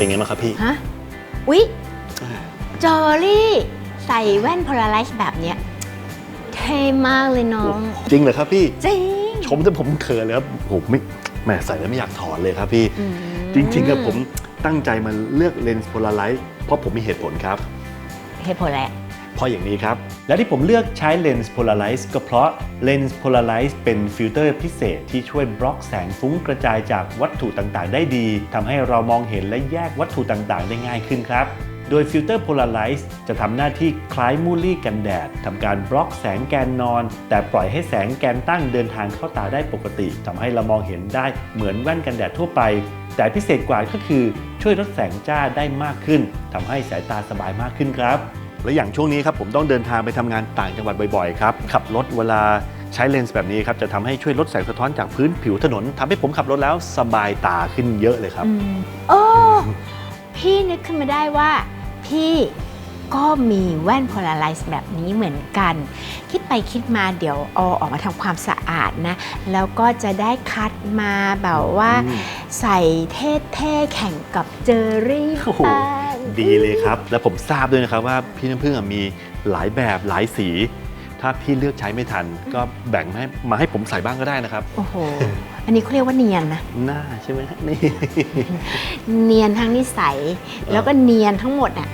รอครับพี่ฮะอุ๊ยจอรี่ใส่แว่นโพลาไรซ์แบบเนี้ยเท่มากเลยน้อง จริงเหรอครับพี่ จริง ชมจนผมเขินเลยครับผมไม่แหมใส่แล้วไม่อยากถอดเลยครับพี่อืมจริงๆอะผมตั้งใจมาเลือกเลนส์โพลาไรซ์เพราะผมมีเหตุผลครับ เหตุผลแหละ เพราะอย่างนี้ครับ และที่ผมเลือกใช้เลนส์ Polarize ก็เพราะเลนส์ Polarize เป็นฟิลเตอร์พิเศษที่ช่วยบล็อกแสงฟุ้งกระจายจากวัตถุต่างๆ ได้ดีทำให้เรามองเห็นและแยกวัตถุต่างๆ ได้ง่ายขึ้นครับโดยฟิลเตอร์ Polarize จะทำหน้าที่คล้ายมูลี่กันแดดทำการบล็อกแสงแกนนอน แต่ปล่อยให้แสงแกนตั้งเดินทางเข้าตาได้ปกติทำให้เรามองเห็นได้เหมือนแว่นกันแดดทั่วไป แต่พิเศษกว่าก็คือช่วยลดแสงจ้าได้มากขึ้นทำให้สายตาสบายมากขึ้นครับ และอย่างช่วงนี้ครับผมต้องเดินทางไปทำงานต่างจังหวัดบ่อยๆครับขับรถเวลาใช้เลนส์แบบนี้ครับจะทำให้ช่วยลดแสงสะท้อนจากพื้นผิวถนนทำให้ผมขับรถแล้วสบายตาขึ้นเยอะเลยครับอืมโอ้พี่นึกขึ้นมาได้ว่า พี่ก็มีแว่นโพลาไรซ์แบบนี้เหมือนกัน คิดไปคิดมาเดี๋ยวเอาออกมาทำความสะอาดนะ แล้วก็จะได้คัดมาแบบว่าอืมใส่เท่ๆแข่งกับเจอรี่โอ้โหบ้าง ดีเลยครับ และผมทราบด้วยนะครับว่าพี่น้ำพึ่งอะมีหลายแบบหลายสี ถ้าพี่เลือกใช้ไม่ทัน ก็แบ่งมาให้มาให้ผมใส่บ้างก็ได้นะครับ โอ้โห อันนี้เขาเรียกว่าเนียนนะ หน้าใช่ไหมฮะนี่ เนียนทั้งนิสัย แล้วก็เนียนทั้งหมดอะ